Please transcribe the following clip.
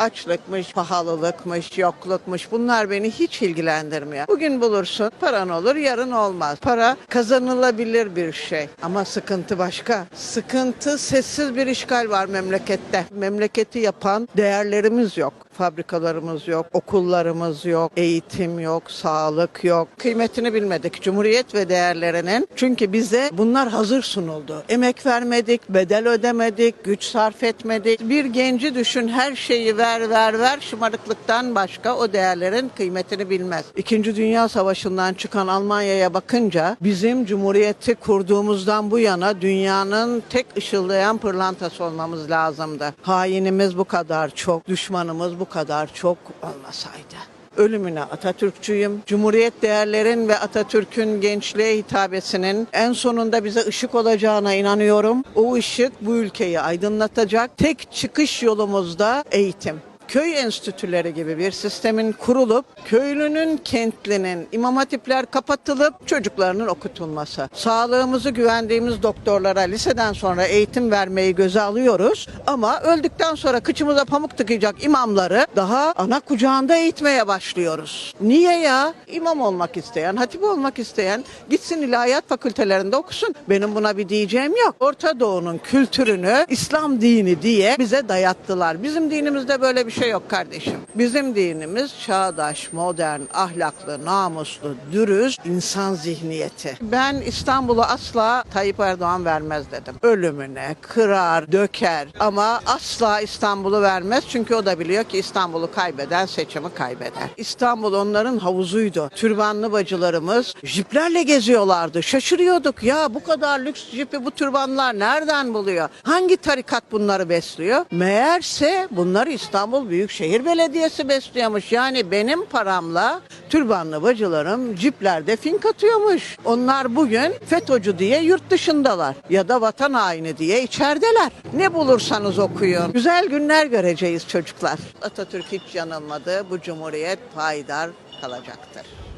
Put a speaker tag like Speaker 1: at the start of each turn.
Speaker 1: Açlıkmış, pahalılıkmış, yoklukmuş bunlar beni hiç ilgilendirmiyor. Bugün bulursun paran olur yarın olmaz. Para kazanılabilir bir şey ama sıkıntı başka. Sıkıntı sessiz bir işgal var memlekette. Memleketi yapan değerlerimiz yok. Fabrikalarımız yok, okullarımız yok, eğitim yok, sağlık yok. Kıymetini bilmedik Cumhuriyet ve değerlerinin. Çünkü bize bunlar hazır sunuldu. Emek vermedik, bedel ödemedik, güç sarf etmedik. Bir genci düşün her şeyi ver ver ver şımarıklıktan başka o değerlerin kıymetini bilmez. İkinci Dünya Savaşı'ndan çıkan Almanya'ya bakınca bizim Cumhuriyeti kurduğumuzdan bu yana dünyanın tek ışıldayan pırlantası olmamız lazımdı. Hainimiz bu kadar çok, düşmanımız bu kadar çok olmasaydı. Ölümüne Atatürkçüyüm. Cumhuriyet değerlerin ve Atatürk'ün gençliğe hitabesinin en sonunda bize ışık olacağına inanıyorum. O ışık bu ülkeyi aydınlatacak. Tek çıkış yolumuzda eğitim köy enstitüleri gibi bir sistemin kurulup köylünün, kentlinin imam hatipler kapatılıp çocuklarının okutulması. Sağlığımızı güvendiğimiz doktorlara liseden sonra eğitim vermeyi göze alıyoruz ama öldükten sonra kıçımıza pamuk tıkayacak imamları daha ana kucağında eğitmeye başlıyoruz. Niye ya? İmam olmak isteyen, hatip olmak isteyen gitsin ilahiyat fakültelerinde okusun. Benim buna bir diyeceğim yok. Orta Doğu'nun kültürünü İslam dini diye bize dayattılar. Bizim dinimizde böyle bir şey yok kardeşim. Bizim dinimiz çağdaş, modern, ahlaklı, namuslu, dürüst insan zihniyeti. Ben İstanbul'u asla Tayyip Erdoğan vermez dedim. Ölümüne, kırar, döker ama asla İstanbul'u vermez. Çünkü o da biliyor ki İstanbul'u kaybeden seçimi kaybeder. İstanbul onların havuzuydu. Türbanlı bacılarımız jiplerle geziyorlardı. Şaşırıyorduk ya bu kadar lüks jipi bu türbanlar nereden buluyor? Hangi tarikat bunları besliyor? Meğerse bunları İstanbul Büyükşehir Belediyesi besliyormuş. Yani benim paramla türbanlı bacılarım ciplerde fink atıyormuş. Onlar bugün FETÖ'cü diye yurt dışındalar ya da vatan haini diye içerideler. Ne bulursanız okuyun. Güzel günler göreceğiz çocuklar. Atatürk hiç yanılmadı. Bu cumhuriyet payidar kalacaktır.